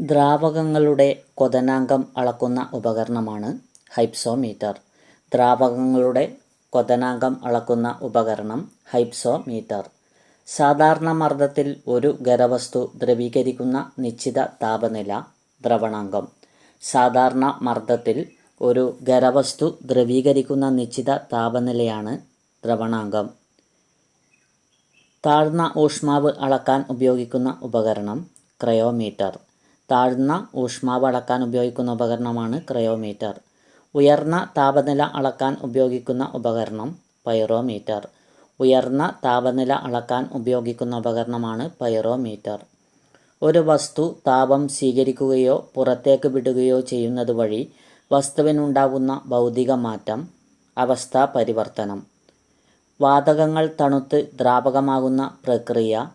ദ്രാവകങ്ങളുടെ ക്വഥനാങ്കം അളക്കുന്ന ഉപകരണമാണ് ഹൈപ്സോമീറ്റർ. ദ്രാവകങ്ങളുടെ ക്വഥനാങ്കം അളക്കുന്ന ഉപകരണം ഹൈപ്സോമീറ്റർ. സാധാരണ മർദ്ദത്തിൽ ഒരു ഖരവസ്തു ദ്രവീകരിക്കുന്ന നിശ്ചിത താപനില ദ്രവണാങ്കം. സാധാരണ മർദ്ദത്തിൽ ഒരു ഖരവസ്തു ദ്രവീകരിക്കുന്ന നിശ്ചിത താപനിലയാണ് ദ്രവണാങ്കം. താഴ്ന്ന ഊഷ്മാവ് അളക്കാൻ ഉപയോഗിക്കുന്ന ഉപകരണം ക്രയോമീറ്റർ. താഴ്ന്ന ഊഷ്മാവ് അളക്കാൻ ഉപയോഗിക്കുന്ന ഉപകരണമാണ് ക്രയോമീറ്റർ. ഉയർന്ന താപനില അളക്കാൻ ഉപയോഗിക്കുന്ന ഉപകരണം പൈറോമീറ്റർ. ഉയർന്ന താപനില അളക്കാൻ ഉപയോഗിക്കുന്ന ഉപകരണമാണ് പൈറോമീറ്റർ. ഒരു വസ്തു താപം സ്വീകരിക്കുകയോ പുറത്തേക്ക് വിടുകയോ ചെയ്യുന്നത് വഴി വസ്തുവിനുണ്ടാകുന്ന ഭൗതിക മാറ്റം അവസ്ഥാ പരിവർത്തനം. വാതകങ്ങൾ തണുത്ത് ദ്രാവകമാകുന്ന പ്രക്രിയ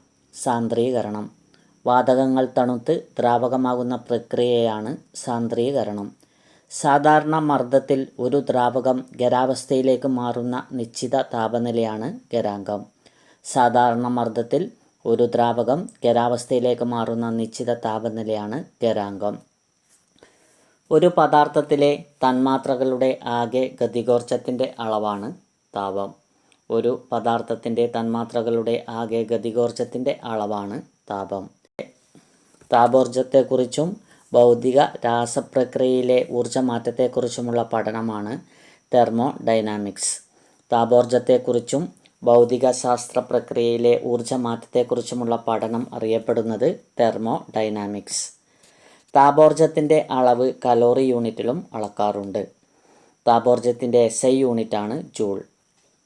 സാന്ദ്രീകരണം. വാതകങ്ങൾ തണുത്ത് ദ്രാവകമാകുന്ന പ്രക്രിയയാണ് സാന്ദ്രീകരണം. സാധാരണ മർദ്ദത്തിൽ ഒരു ദ്രാവകം ഖരാവസ്ഥയിലേക്ക് മാറുന്ന നിശ്ചിത താപനിലയാണ് ഖരാങ്കം സാധാരണ മർദ്ദത്തിൽ ഒരു ദ്രാവകം ഖരാവസ്ഥയിലേക്ക് മാറുന്ന നിശ്ചിത താപനിലയാണ് ഖരാങ്കം ഒരു പദാർത്ഥത്തിലെ തന്മാത്രകളുടെ ആകെ ഗതികോർജത്തിന്റെ അളവാണ് താപം. ഒരു പദാർത്ഥത്തിന്റെ തന്മാത്രകളുടെ ആകെ ഗതികോർജത്തിന്റെ അളവാണ് താപം. താപോർജത്തെക്കുറിച്ചും ഭൗതിക രാസപ്രക്രിയയിലെ ഊർജമാറ്റത്തെക്കുറിച്ചുമുള്ള പഠനമാണ് തെർമോ ഡൈനാമിക്സ് താപോർജത്തെക്കുറിച്ചും ഭൗതിക ശാസ്ത്ര പ്രക്രിയയിലെ ഊർജമാറ്റത്തെക്കുറിച്ചുമുള്ള പഠനം അറിയപ്പെടുന്നത് തെർമോ ഡൈനാമിക്സ് താപോർജത്തിന്റെ അളവ് കലോറി യൂണിറ്റിലും അളക്കാറുണ്ട്. താപോർജത്തിന്റെ എസ് ഐ യൂണിറ്റാണ് ജൂൾ.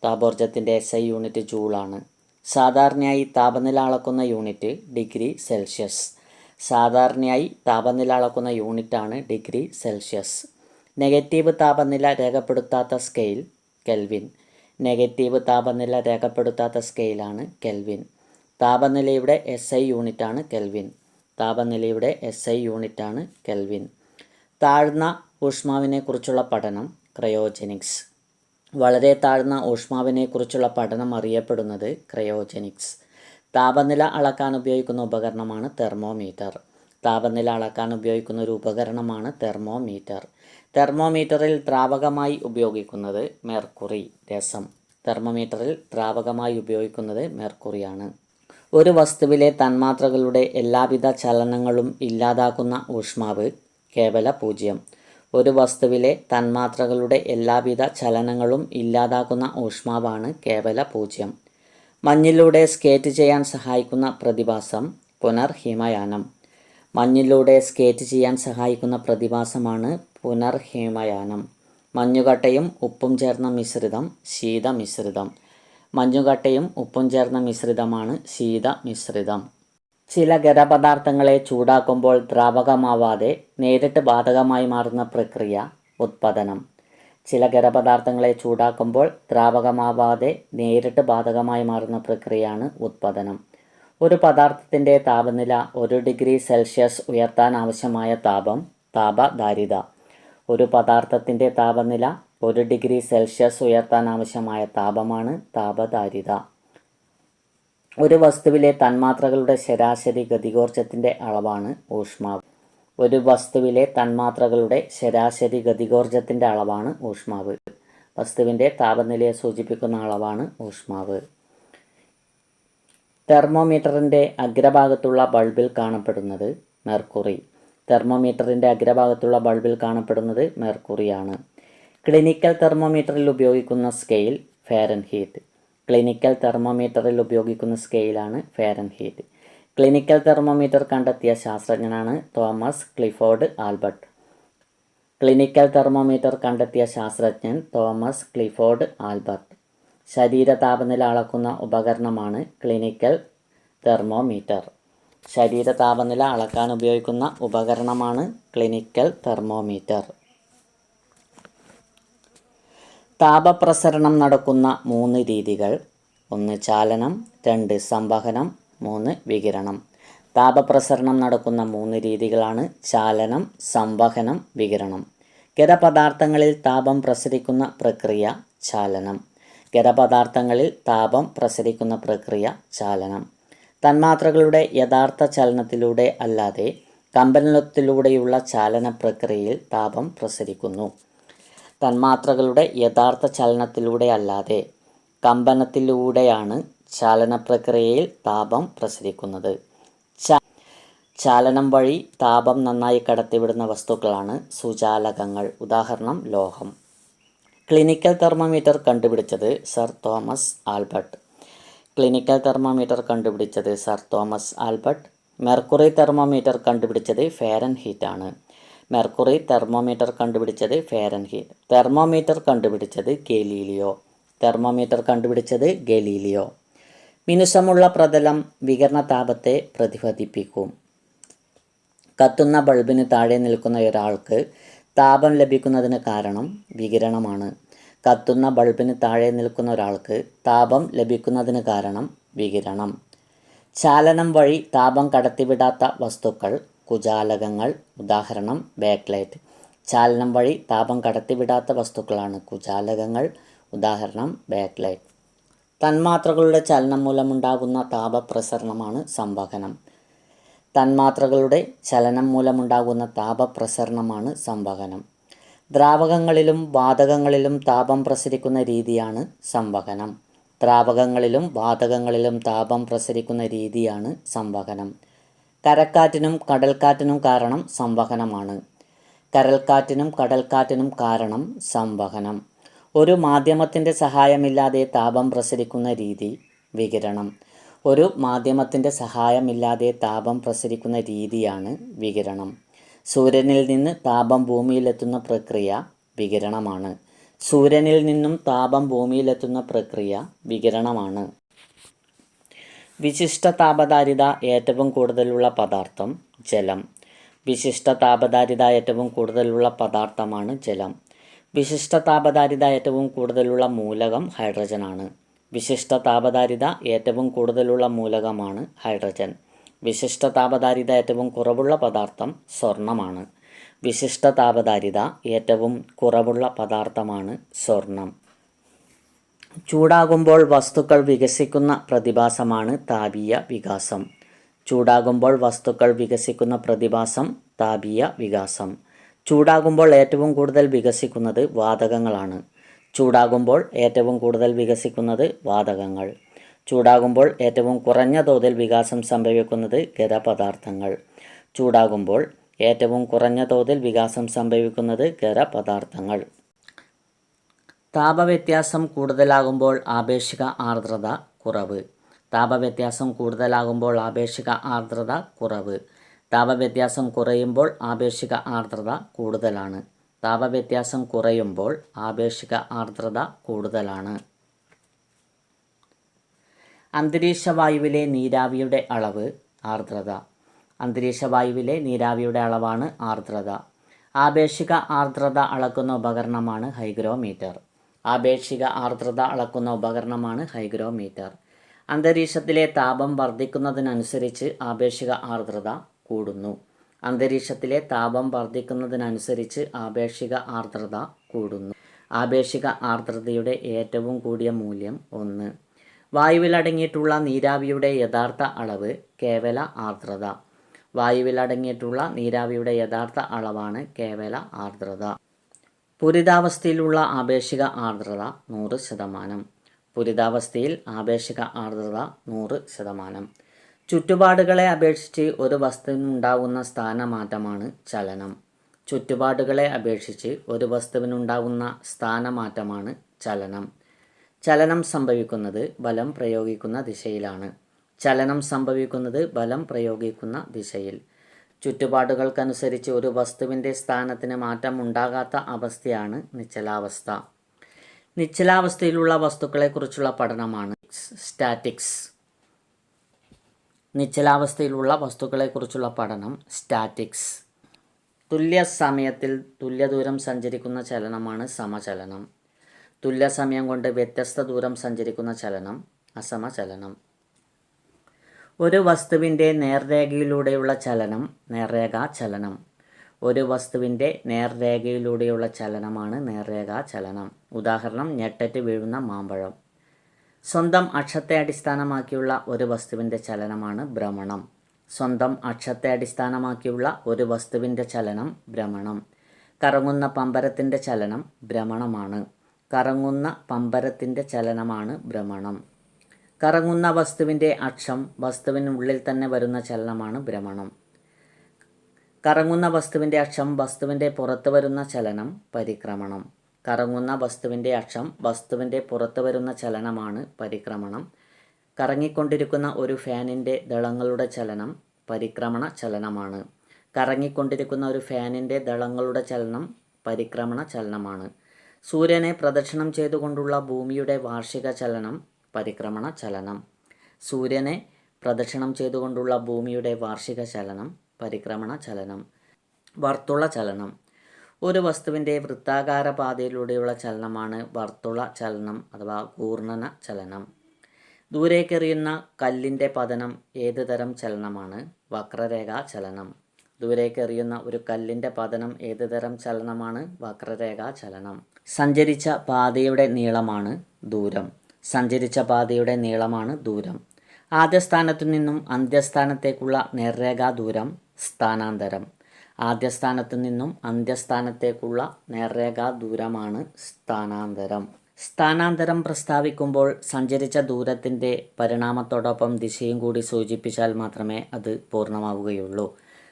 താപോർജത്തിന്റെ എസ് ഐ യൂണിറ്റ് ജൂളാണ്. സാധാരണയായി താപനില അളക്കുന്ന യൂണിറ്റ് ഡിഗ്രി സെൽഷ്യസ്. സാധാരണയായി താപനില അളക്കുന്ന യൂണിറ്റാണ് ഡിഗ്രി സെൽഷ്യസ്. നെഗറ്റീവ് താപനില രേഖപ്പെടുത്താത്ത സ്കെയിൽ കെൽവിൻ. നെഗറ്റീവ് താപനില രേഖപ്പെടുത്താത്ത സ്കെയിലാണ് കെൽവിൻ. താപനിലയുടെ എസ് ഐ യൂണിറ്റാണ് കെൽവിൻ. താപനിലയുടെ എസ് ഐ യൂണിറ്റാണ് കെൽവിൻ. താഴ്ന്ന ഊഷ്മാവിനെക്കുറിച്ചുള്ള പഠനം ക്രയോജനിക്സ്. വളരെ താഴ്ന്ന ഊഷ്മാവിനെക്കുറിച്ചുള്ള പഠനം അറിയപ്പെടുന്നത് ക്രയോജനിക്സ്. താപനില അളക്കാൻ ഉപയോഗിക്കുന്ന ഉപകരണമാണ് തെർമോമീറ്റർ. താപനില അളക്കാൻ ഉപയോഗിക്കുന്ന ഒരു ഉപകരണമാണ് തെർമോമീറ്റർ. തെർമോമീറ്ററിൽ ദ്രാവകമായി ഉപയോഗിക്കുന്നത് മെർക്കുറി രസം. തെർമോമീറ്ററിൽ ദ്രാവകമായി ഉപയോഗിക്കുന്നത് മെർക്കുറിയാണ്. ഒരു വസ്തുവിലെ തന്മാത്രകളുടെ എല്ലാവിധ ചലനങ്ങളും ഇല്ലാതാക്കുന്ന ഊഷ്മാവ് കേവല പൂജ്യം. ഒരു വസ്തുവിലെ തന്മാത്രകളുടെ എല്ലാവിധ ചലനങ്ങളും ഇല്ലാതാക്കുന്ന ഊഷ്മാവാണ് കേവല പൂജ്യം. മഞ്ഞിലൂടെ സ്കേറ്റ് ചെയ്യാൻ സഹായിക്കുന്ന പ്രതിഭാസം പുനർഹിമയാനം. മഞ്ഞിലൂടെ സ്കേറ്റ് ചെയ്യാൻ സഹായിക്കുന്ന പ്രതിഭാസമാണ് പുനർഹിമയാനം. മഞ്ഞുകട്ടയും ഉപ്പും ചേർന്ന മിശ്രിതം ശീതമിശ്രിതം. മഞ്ഞുകട്ടയും ഉപ്പും ചേർന്ന മിശ്രിതമാണ് ശീതമിശ്രിതം. ചില ഖരപദാർത്ഥങ്ങളെ ചൂടാക്കുമ്പോൾ ദ്രാവകമാവാതെ നേരിട്ട് ബാധകമായി മാറുന്ന പ്രക്രിയ ഉത്പതനം ചില ഖരപദാർത്ഥങ്ങളെ ചൂടാക്കുമ്പോൾ ദ്രാവകമാവാതെ നേരിട്ട് ബാധകമായി മാറുന്ന പ്രക്രിയയാണ് ഉത്പതനം ഒരു പദാർത്ഥത്തിന്റെ താപനില ഒരു ഡിഗ്രി സെൽഷ്യസ് ഉയർത്താൻ ആവശ്യമായ താപം താപധാരിത ഒരു പദാർത്ഥത്തിന്റെ താപനില ഒരു ഡിഗ്രി സെൽഷ്യസ് ഉയർത്താൻ ആവശ്യമായ താപമാണ് താപധാരിത ഒരു വസ്തുവിലെ തന്മാത്രകളുടെ ശരാശരി ഗതികോർജത്തിന്റെ അളവാണ് ഊഷ്മാവ്. ഒരു വസ്തുവിലെ തന്മാത്രകളുടെ ശരാശരി ഗതികോർജത്തിന്റെ അളവാണ് ഊഷ്മാവ്. വസ്തുവിന്റെ താപനിലയെ സൂചിപ്പിക്കുന്ന അളവാണ് ഊഷ്മാവ്. തെർമോമീറ്ററിന്റെ അഗ്രഭാഗത്തുള്ള ബൾബിൽ കാണപ്പെടുന്നത് മെർക്കുറി. തെർമോമീറ്ററിന്റെ അഗ്രഭാഗത്തുള്ള ബൾബിൽ കാണപ്പെടുന്നത് മെർക്കുറിയാണ്. ക്ലിനിക്കൽ തെർമോമീറ്ററിൽ ഉപയോഗിക്കുന്ന സ്കെയിൽ ഫാരൻഹീറ്റ്. ക്ലിനിക്കൽ തെർമോമീറ്ററിൽ ഉപയോഗിക്കുന്ന സ്കെയിലാണ് ഫാരൻഹീറ്റ്. ക്ലിനിക്കൽ തെർമോമീറ്റർ കണ്ടെത്തിയ ശാസ്ത്രജ്ഞനാണ് Thomas Clifford Albert. Clinical thermometer കണ്ടെത്തിയ ശാസ്ത്രജ്ഞൻ തോമസ് ക്ലിഫോർഡ് ആൽബർട്ട്. ശരീര താപനില അളക്കുന്ന ഉപകരണമാണ് ക്ലിനിക്കൽ തെർമോമീറ്റർ ശരീര താപനില അളക്കാൻ ഉപയോഗിക്കുന്ന ഉപകരണമാണ് ക്ലിനിക്കൽ തെർമോമീറ്റർ താപപ്രസരണം നടക്കുന്ന മൂന്ന് രീതികൾ. ഒന്ന് ചാലനം രണ്ട് സംവഹനം മൂന്ന് വികിരണം. താപപ്രസരണം നടക്കുന്ന മൂന്ന് രീതികളാണ് ചാലനം സംവഹനം വികിരണം. ഖരപദാർത്ഥങ്ങളിൽ താപം പ്രസരിക്കുന്ന പ്രക്രിയ ചാലനം. ഖരപദാർത്ഥങ്ങളിൽ താപം പ്രസരിക്കുന്ന പ്രക്രിയ ചാലനം. തന്മാത്രകളുടെ യഥാർത്ഥ ചലനത്തിലൂടെ അല്ലാതെ കമ്പനത്തിലൂടെയുള്ള ചാലന പ്രക്രിയയിൽ താപം പ്രസരിക്കുന്നു. തന്മാത്രകളുടെ യഥാർത്ഥ ചലനത്തിലൂടെ അല്ലാതെ കമ്പനത്തിലൂടെയാണ് ചാലന പ്രക്രിയയിൽ താപം പ്രസരിക്കുന്നത്. ചാലനം വഴി താപം നന്നായി കടത്തിവിടുന്ന വസ്തുക്കളാണ് സുചാലകങ്ങൾ. ഉദാഹരണം ലോഹം. ക്ലിനിക്കൽ തെർമോമീറ്റർ കണ്ടുപിടിച്ചത് sir Thomas Albert. Clinical thermometer കണ്ടുപിടിച്ചത് sir Thomas Albert. Mercury thermometer കണ്ടുപിടിച്ചത് ഫാരൻ ആണ്. മെർക്കുറി തെർമോമീറ്റർ കണ്ടുപിടിച്ചത് ഫാരൻ ഹീറ്റ്. തെർമോമീറ്റർ കണ്ടുപിടിച്ചത് ഗലീലിയോ. തെർമോമീറ്റർ കണ്ടുപിടിച്ചത് ഗലീലിയോ. മിനുസമുള്ള പ്രതലം വികരണ താപത്തെ പ്രതിഫലിപ്പിക്കും. കത്തുന്ന ബൾബിന് താഴെ നിൽക്കുന്ന ഒരാൾക്ക് താപം ലഭിക്കുന്നതിന് കാരണം വികിരണമാണ്. കത്തുന്ന ബൾബിന് താഴെ നിൽക്കുന്ന ഒരാൾക്ക് താപം ലഭിക്കുന്നതിന് കാരണം വികിരണം. ചാലനം വഴി താപം കടത്തിവിടാത്ത വസ്തുക്കൾ കുജാലകങ്ങൾ ഉദാഹരണം ബാക്ക്ലൈറ്റ്. ചാലനം വഴി താപം കടത്തിവിടാത്ത വസ്തുക്കളാണ് കുജാലകങ്ങൾ ഉദാഹരണം ബാക്ക്ലൈറ്റ്. തന്മാത്രകളുടെ ചലനം മൂലമുണ്ടാകുന്ന താപപ്രസരണമാണ് സംവഹനം. തന്മാത്രകളുടെ ചലനം മൂലമുണ്ടാകുന്ന താപപ്രസരണമാണ് സംവഹനം. ദ്രാവകങ്ങളിലും വാതകങ്ങളിലും താപം പ്രസരിക്കുന്ന രീതിയാണ് സംവഹനം. ദ്രാവകങ്ങളിലും വാതകങ്ങളിലും താപം പ്രസരിക്കുന്ന രീതിയാണ് സംവഹനം. കരക്കാറ്റിനും കടൽക്കാറ്റിനും കാരണം സംവഹനമാണ്. കരൽക്കാറ്റിനും കടൽക്കാറ്റിനും കാരണം സംവഹനം. ഒരു മാധ്യമത്തിന്റെ സഹായമില്ലാതെ താപം പ്രസരിക്കുന്ന രീതി വികിരണം. ഒരു മാധ്യമത്തിന്റെ സഹായമില്ലാതെ താപം പ്രസരിക്കുന്ന രീതിയാണ് വികിരണം. സൂര്യനിൽ നിന്ന് താപം ഭൂമിയിലെത്തുന്ന പ്രക്രിയ വികിരണമാണ്. സൂര്യനിൽ നിന്നും താപം ഭൂമിയിലെത്തുന്ന പ്രക്രിയ വികിരണമാണ്. വിശിഷ്ട താപധാരിത ഏറ്റവും കൂടുതലുള്ള പദാർത്ഥം ജലം. വിശിഷ്ട താപധാരിത ഏറ്റവും കൂടുതലുള്ള പദാർത്ഥമാണ് ജലം. വിശിഷ്ട താപധാരിത ഏറ്റവും കൂടുതലുള്ള മൂലകം ഹൈഡ്രജനാണ്. വിശിഷ്ട താപധാരിത ഏറ്റവും കൂടുതലുള്ള മൂലകമാണ് ഹൈഡ്രജൻ. വിശിഷ്ട താപധാരിത ഏറ്റവും കുറവുള്ള പദാർത്ഥം സ്വർണമാണ്. വിശിഷ്ട താപധാരിത ഏറ്റവും കുറവുള്ള പദാർത്ഥമാണ് സ്വർണം. ചൂടാകുമ്പോൾ വസ്തുക്കൾ വികസിക്കുന്ന പ്രതിഭാസമാണ് താപീയ വികാസം. ചൂടാകുമ്പോൾ വസ്തുക്കൾ വികസിക്കുന്ന പ്രതിഭാസം താപീയ വികാസം. ചൂടാകുമ്പോൾ ഏറ്റവും കൂടുതൽ വികസിക്കുന്നത് വാതകങ്ങളാണ്. ചൂടാകുമ്പോൾ ഏറ്റവും കൂടുതൽ വികസിക്കുന്നത് വാതകങ്ങൾ. ചൂടാകുമ്പോൾ ഏറ്റവും കുറഞ്ഞ തോതിൽ വികാസം സംഭവിക്കുന്നത് ഖരപദാർത്ഥങ്ങൾ. ചൂടാകുമ്പോൾ ഏറ്റവും കുറഞ്ഞ തോതിൽ വികാസം സംഭവിക്കുന്നത് ഖരപദാർത്ഥങ്ങൾ. താപവ്യത്യാസം കൂടുതലാകുമ്പോൾ ആപേക്ഷിക ആർദ്രത കുറവ്. താപവ്യത്യാസം കൂടുതലാകുമ്പോൾ ആപേക്ഷിക ആർദ്രത കുറവ്. താപവ്യത്യാസം കുറയുമ്പോൾ ആപേക്ഷിക ആർദ്രത കൂടുതലാണ്. താപവ്യത്യാസം കുറയുമ്പോൾ ആപേക്ഷിക ആർദ്രത കൂടുതലാണ്. അന്തരീക്ഷ വായുവിലെ നീരാവിയുടെ അളവ് ആർദ്രത. അന്തരീക്ഷ വായുവിലെ നീരാവിയുടെ അളവാണ് ആർദ്രത. ആപേക്ഷിക ആർദ്രത അളക്കുന്ന ഉപകരണമാണ് ഹൈഗ്രോമീറ്റർ. ആപേക്ഷിക ആർദ്രത അളക്കുന്ന ഉപകരണമാണ് ഹൈഗ്രോമീറ്റർ. അന്തരീക്ഷത്തിലെ താപം വർദ്ധിക്കുന്നതിനനുസരിച്ച് ആപേക്ഷിക ആർദ്രത കൂടുന്നു. അന്തരീക്ഷത്തിലെ താപം വർദ്ധിക്കുന്നതിനനുസരിച്ച് ആപേക്ഷിക ആർദ്രത കൂടുന്നു. ആപേക്ഷിക ആർദ്രതയുടെ ഏറ്റവും കൂടിയ മൂല്യം ഒന്ന്. വായുവിലടങ്ങിയിട്ടുള്ള നീരാവിയുടെ യഥാർത്ഥ അളവ് കേവല ആർദ്രത. വായുവിലടങ്ങിയിട്ടുള്ള നീരാവിയുടെ യഥാർത്ഥ അളവാണ് കേവല ആർദ്രത. പുരിതാവസ്ഥയിലുള്ള ആപേക്ഷിക ആർദ്രത നൂറ് ശതമാനം. പുരിതാവസ്ഥയിൽ ആപേക്ഷിക ആർദ്രത നൂറ് ശതമാനം. ചുറ്റുപാടുകളെ അപേക്ഷിച്ച് ഒരു വസ്തുവിനുണ്ടാവുന്ന സ്ഥാനമാറ്റമാണ് ചലനം. ചുറ്റുപാടുകളെ അപേക്ഷിച്ച് ഒരു വസ്തുവിനുണ്ടാവുന്ന സ്ഥാനമാറ്റമാണ് ചലനം. ചലനം സംഭവിക്കുന്നത് ബലം പ്രയോഗിക്കുന്ന ദിശയിലാണ്. ചലനം സംഭവിക്കുന്നത് ബലം പ്രയോഗിക്കുന്ന ദിശയിൽ. ചുറ്റുപാടുകൾക്കനുസരിച്ച് ഒരു വസ്തുവിന്റെ സ്ഥാനത്തിന് മാറ്റം ഉണ്ടാകാത്ത അവസ്ഥയാണ് നിശ്ചലാവസ്ഥ. നിശ്ചലാവസ്ഥയിലുള്ള വസ്തുക്കളെക്കുറിച്ചുള്ള പഠനമാണ് സ്റ്റാറ്റിക്സ്. നിശ്ചലാവസ്ഥയിലുള്ള വസ്തുക്കളെക്കുറിച്ചുള്ള പഠനം സ്റ്റാറ്റിക്സ്. തുല്യ സമയത്തിൽ തുല്യ ദൂരം സഞ്ചരിക്കുന്ന ചലനമാണ് സമചലനം. തുല്യ സമയം കൊണ്ട് വ്യത്യസ്ത ദൂരം സഞ്ചരിക്കുന്ന ചലനം അസമചലനം. ഒരു വസ്തുവിന്റെ നേർരേഖയിലൂടെയുള്ള ചലനം നേർരേഖാ ചലനം ഒരു വസ്തുവിന്റെ നേർരേഖയിലൂടെയുള്ള ചലനമാണ് നേർരേഖാ ചലനം ഉദാഹരണം ഞെട്ടറ്റ് വീഴുന്ന മാമ്പഴം. സ്വന്തം അക്ഷത്തെ അടിസ്ഥാനമാക്കിയുള്ള ഒരു വസ്തുവിന്റെ ചലനമാണ് ഭ്രമണം. സ്വന്തം അക്ഷത്തെ അടിസ്ഥാനമാക്കിയുള്ള ഒരു വസ്തുവിന്റെ ചലനം ഭ്രമണം. കറങ്ങുന്ന പമ്പരത്തിന്റെ ചലനം ഭ്രമണമാണ്. കറങ്ങുന്ന പമ്പരത്തിന്റെ ചലനമാണ് ഭ്രമണം. കറങ്ങുന്ന വസ്തുവിന്റെ അക്ഷം വസ്തുവിനുള്ളിൽ തന്നെ വരുന്ന ചലനമാണ് ഭ്രമണം. കറങ്ങുന്ന വസ്തുവിന്റെ അക്ഷം വസ്തുവിന്റെ പുറത്ത് വരുന്ന ചലനം പരിക്രമണം. കറങ്ങുന്ന വസ്തുവിന്റെ അക്ഷം വസ്തുവിന്റെ പുറത്തു വരുന്ന ചലനമാണ് പരിക്രമണം. കറങ്ങിക്കൊണ്ടിരിക്കുന്ന ഒരു ഫാനിന്റെ ദളങ്ങളുടെ ചലനം പരിക്രമണ ചലനമാണ്. കറങ്ങിക്കൊണ്ടിരിക്കുന്ന ഒരു ഫാനിന്റെ ദളങ്ങളുടെ ചലനം പരിക്രമണ ചലനമാണ്. സൂര്യനെ പ്രദക്ഷിണം ചെയ്തുകൊണ്ടുള്ള ഭൂമിയുടെ വാർഷിക ചലനം പരിക്രമണ ചലനം. സൂര്യനെ പ്രദക്ഷിണം ചെയ്തുകൊണ്ടുള്ള ഭൂമിയുടെ വാർഷിക ചലനം പരിക്രമണ ചലനം. വർത്തുള ചലനം. ഒരു വസ്തുവിന്റെ വൃത്താകാര പാതയിലൂടെയുള്ള ചലനമാണ് വർത്തുള ചലനം അഥവാ ഘൂർണന ചലനം. ദൂരേക്കെറിയുന്ന കല്ലിന്റെ പതനം ഏത് തരം ചലനമാണ്? വക്രരേഖാ ചലനം. ദൂരേക്കെറിയുന്ന ഒരു കല്ലിന്റെ പതനം ഏത് തരം ചലനമാണ്? വക്രരേഖാ ചലനം. സഞ്ചരിച്ച പാതയുടെ നീളമാണ് ദൂരം. സഞ്ചരിച്ച പാതയുടെ നീളമാണ് ദൂരം. ആദ്യ സ്ഥാനത്തു നിന്നും അന്ത്യസ്ഥാനത്തേക്കുള്ള നേർരേഖാ ദൂരം സ്ഥാനാന്തരം. ആദ്യ സ്ഥാനത്തു നിന്നും അന്ത്യസ്ഥാനത്തേക്കുള്ള നേർരേഖാ ദൂരമാണ് സ്ഥാനാന്തരം. സ്ഥാനാന്തരം പ്രസ്താവിക്കുമ്പോൾ സഞ്ചരിച്ച ദൂരത്തിന്റെ പരിണാമത്തോടൊപ്പം ദിശയും കൂടി സൂചിപ്പിച്ചാൽ മാത്രമേ അത് പൂർണമാവുകയുള്ളൂ.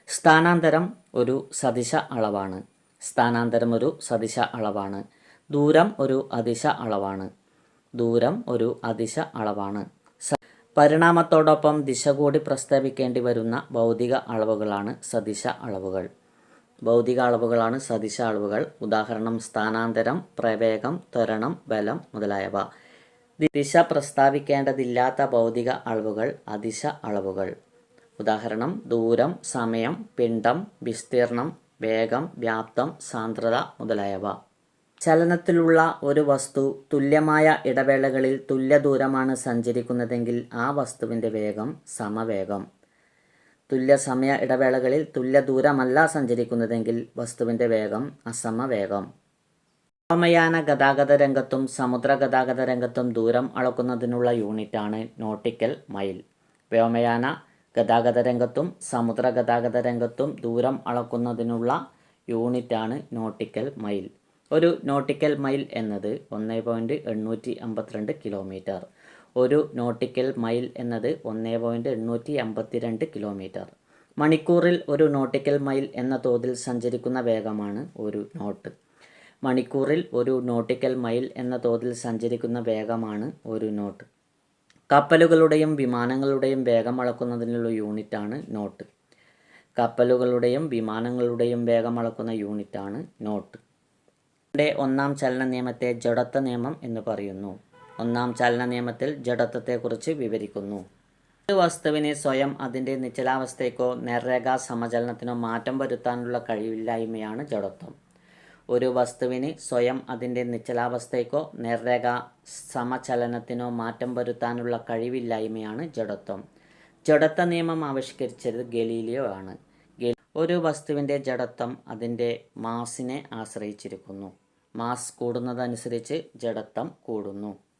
സ്ഥാനാന്തരം ഒരു സദിശ അളവാണ്. സ്ഥാനാന്തരം ഒരു സദിശ അളവാണ്. ദൂരം ഒരു അതിശ അളവാണ്. ദൂരം ഒരു അതിശ അളവാണ്. പരിണാമത്തോടൊപ്പം ദിശ കൂടി പ്രസ്താവിക്കേണ്ടി വരുന്ന ഭൗതിക അളവുകളാണ് സദിശ അളവുകൾ. ഭൗതിക അളവുകളാണ് സദിശ അളവുകൾ. ഉദാഹരണം സ്ഥാനാന്തരം പ്രവേഗം ത്വരണം ബലം മുതലായവ. ദിശ പ്രസ്താവിക്കേണ്ടതില്ലാത്ത ഭൗതിക അളവുകൾ അതിശ അളവുകൾ. ഉദാഹരണം ദൂരം സമയം പിണ്ഡം വിസ്തീർണം വേഗം വ്യാപ്തം സാന്ദ്രത മുതലായവ. ചലനത്തിലുള്ള ഒരു വസ്തു തുല്യമായ ഇടവേളകളിൽ തുല്യ ദൂരമാണ് സഞ്ചരിക്കുന്നതെങ്കിൽ ആ വസ്തുവിന്റെ വേഗം സമവേഗം. തുല്യ സമയ ഇടവേളകളിൽ തുല്യ ദൂരമല്ല സഞ്ചരിക്കുന്നതെങ്കിൽ വസ്തുവിന്റെ വേഗം അസമവേഗം. വ്യോമയാന ഗതാഗത രംഗത്തും സമുദ്ര ഗതാഗത രംഗത്തും ദൂരം അളക്കുന്നതിനുള്ള യൂണിറ്റാണ് നോട്ടിക്കൽ മൈൽ. വ്യോമയാന ഗതാഗത രംഗത്തും സമുദ്ര ഗതാഗത രംഗത്തും ദൂരം അളക്കുന്നതിനുള്ള യൂണിറ്റാണ് നോട്ടിക്കൽ മൈൽ. ഒരു നോട്ടിക്കൽ മൈൽ എന്നത് ഒന്ന് പോയിന്റ് എണ്ണൂറ്റി അമ്പത്തിരണ്ട് കിലോമീറ്റർ ഒരു നോട്ടിക്കൽ മൈൽ എന്നത് ഒന്ന് പോയിന്റ് എണ്ണൂറ്റി അമ്പത്തിരണ്ട് കിലോമീറ്റർ മണിക്കൂറിൽ ഒരു നോട്ടിക്കൽ മൈൽ എന്ന തോതിൽ സഞ്ചരിക്കുന്ന വേഗമാണ് ഒരു നോട്ട് മണിക്കൂറിൽ ഒരു നോട്ടിക്കൽ മൈൽ എന്ന തോതിൽ സഞ്ചരിക്കുന്ന വേഗമാണ് ഒരു നോട്ട് കപ്പലുകളുടെയും വിമാനങ്ങളുടെയും വേഗം അളക്കുന്നതിനുള്ള യൂണിറ്റാണ് നോട്ട് കപ്പലുകളുടെയും വിമാനങ്ങളുടെയും വേഗം അളക്കുന്ന യൂണിറ്റാണ് നോട്ട് യുടെ ഒന്നാം ചലന നിയമത്തെ ജഡത്വ നിയമം എന്ന് പറയുന്നു. ഒന്നാം ചലന നിയമത്തിൽ ജഡത്വത്തെക്കുറിച്ച് വിവരിക്കുന്നു. ഒരു വസ്തുവിനെ സ്വയം അതിന്റെ നിശ്ചലാവസ്ഥയ്ക്കോ നേർരേഖാ സമചലനത്തിനോ മാറ്റം വരുത്താനുള്ള കഴിവില്ലായ്മയാണ് ജഡത്വം. ഒരു വസ്തുവിന് സ്വയം അതിന്റെ നിശ്ചലാവസ്ഥയ്ക്കോ നേർരേഖാ സമചലനത്തിനോ മാറ്റം വരുത്താനുള്ള കഴിവില്ലായ്മയാണ് ജഡത്വം. ജഡത്വ നിയമം ആവിഷ്കരിച്ചത് ഗലീലിയോ ആണ്. ഒരു വസ്തുവിന്റെ ജഡത്വം അതിന്റെ മാസിനെ ആശ്രയിച്ചിരിക്കുന്നു. മാസ് കൂടുന്നതനുസരിച്ച് ജഡത്വം കൂടുന്നു.